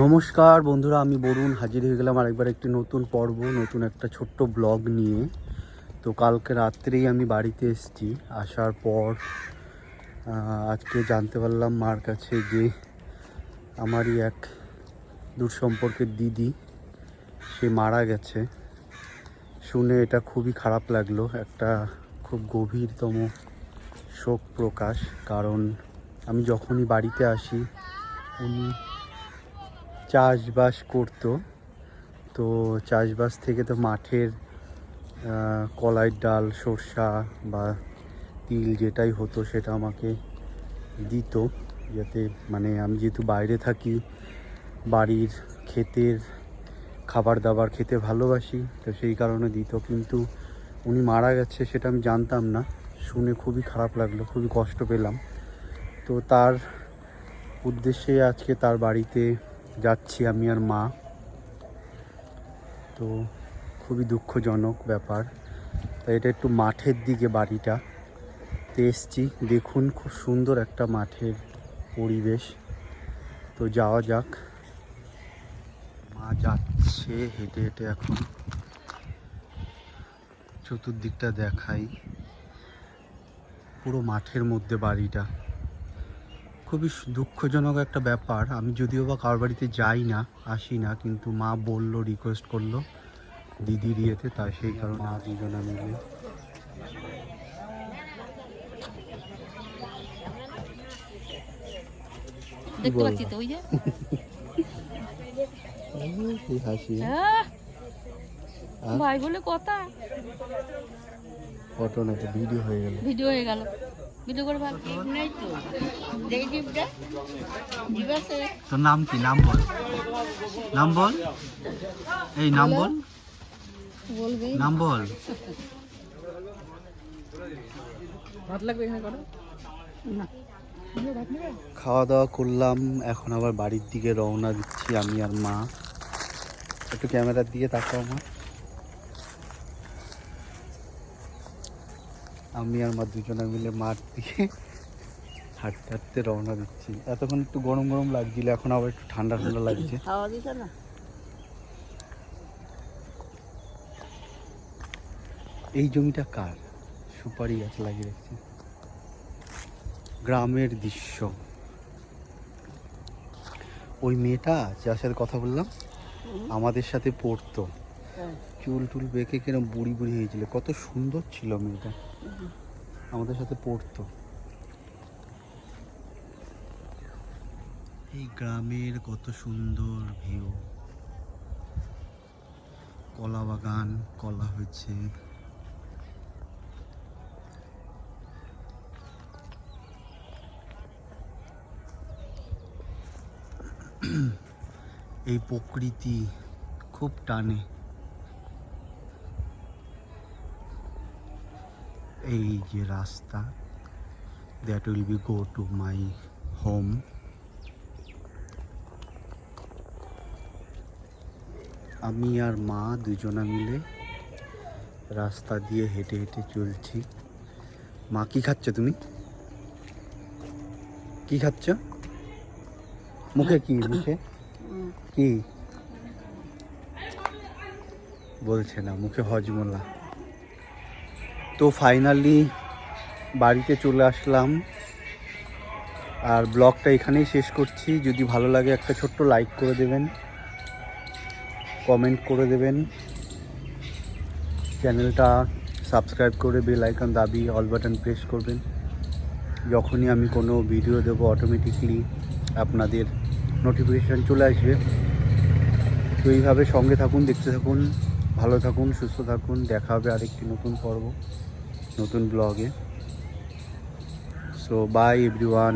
নমস্কার বন্ধুরা, আমি বরুণ হাজির হয়ে গেলাম আরেকবার একটি নতুন পর্ব, নতুন একটা ছোট্ট ব্লগ নিয়ে। তো কালকে রাত্রেই আমি বাড়িতে এসেছি, আসার পর আজকে জানতে পারলাম মার কাছে যে আমারই এক দূর সম্পর্কের দিদি, সে মারা গেছে। শুনে এটা খুবই খারাপ লাগল, একটা খুব গভীরতম শোক প্রকাশ। কারণ আমি যখনই বাড়িতে আসি, উনি চাষবাস করতো। তো চাষবাস থেকে তো মাঠের কলাইয়ের ডাল, সর্ষা বা তিল যেটাই হতো সেটা আমাকে দিত। যাতে মানে আমি যেহেতু বাইরে থাকি, বাড়ির ক্ষেতের খাবার দাবার খেতে ভালোবাসি, তো সেই কারণে দিত। কিন্তু উনি মারা গেছে সেটা আমি জানতাম না। শুনে খুবই খারাপ লাগল, খুবই কষ্ট পেলাম। তো তার উদ্দেশ্যে আজকে তার বাড়িতে যাচ্ছি আমি আর মা। তো খুবই দুঃখজনক ব্যাপার। তাই এটা একটু মাঠের দিকে বাড়িটা। তো এসছি, দেখুন খুব সুন্দর একটা মাঠের পরিবেশ। তো যাওয়া যাক। মা যাচ্ছে হেঁটে হেঁটে এখন। চতুর্দিকটা দেখাই। পুরো মাঠের মধ্যে বাড়িটা। খুবই দুঃখজনক একটা ব্যাপার। আমি যদিও বা কারোর বাড়িতে যাই না আসি না কিন্তু মা বলল রিকোয়েস্ট করল দিদির ইয়েতে তাই সেই কারণে মা দুজনে মিলে। দেখতে পাচ্ছি তো ওই যে। এই হাসি ভাই বলে কথা। ফটো না তো ভিডিও হয়ে গেল। ভিডিও হয়ে গেল। ভাব নাই তো। তোর নাম কি? নাম বল। নাম বল? এই নাম বল। বলবে? নাম বল। না। খাওয়া দাওয়া করলাম এখন আবার বাড়ির দিকে রওনা দিচ্ছি আমি আর মা। একটু ক্যামেরার দিকে তাকাও মা। আমি আর মা দুজনে মিলে মাঠ দিয়ে হাঁটতে হাঁটতে রওনা দিচ্ছি। এতক্ষণ একটু গরম গরম লাগছিল এখন আবার একটু ঠান্ডা ঠান্ডা লাগছে। না? এই জমিটা কার? সুপারি গাছ লাগিয়ে রেখেছে। গ্রামের দৃশ্য। ওই মেয়েটা যার সাথে কথা বললাম আমাদের সাথে পড়তো। চুল টুল বেঁকে কিরম বুড়ি বুড়ি হয়েছিল? কত সুন্দর ছিল মেয়েটা। আমাদের সাথে পড়তো। এই গ্রামের কত সুন্দর ভিউ কলা বাগান, কলা হয়েছে। এই প্রকৃতি খুব টানে। এই যে রাস্তা that will be go to my home আমি আর মা দুজনা মিলে রাস্তা দিয়ে হেঁটে হেঁটে চলছি। মা, কি খাচ্ছ তুমি? কি খাচ্ছ? মুখে কি মুখে? কি? বলছে না, মুখে হজমোলা। তো ফাইনালি বাড়িতে চলে আসলাম। আর ব্লগটা এখানেই শেষ করছি। যদি ভালো লাগে একটা ছোট্ট লাইক করে দেবেন কমেন্ট করে দেবেন। চ্যানেলটা সাবস্ক্রাইব করে বেল আইকন দাবি অল বাটন প্রেস করবেন। যখনই আমি কোনো ভিডিও দেবো অটোমেটিকলি আপনাদের নোটিফিকেশান চলে আসবে। তো এইভাবে সঙ্গে থাকুন, দেখতে থাকুন, ভালো থাকুন, সুস্থ থাকুন। দেখা হবে আরেকটি নতুন পর্ব। নতুন ব্লগে। So by everyone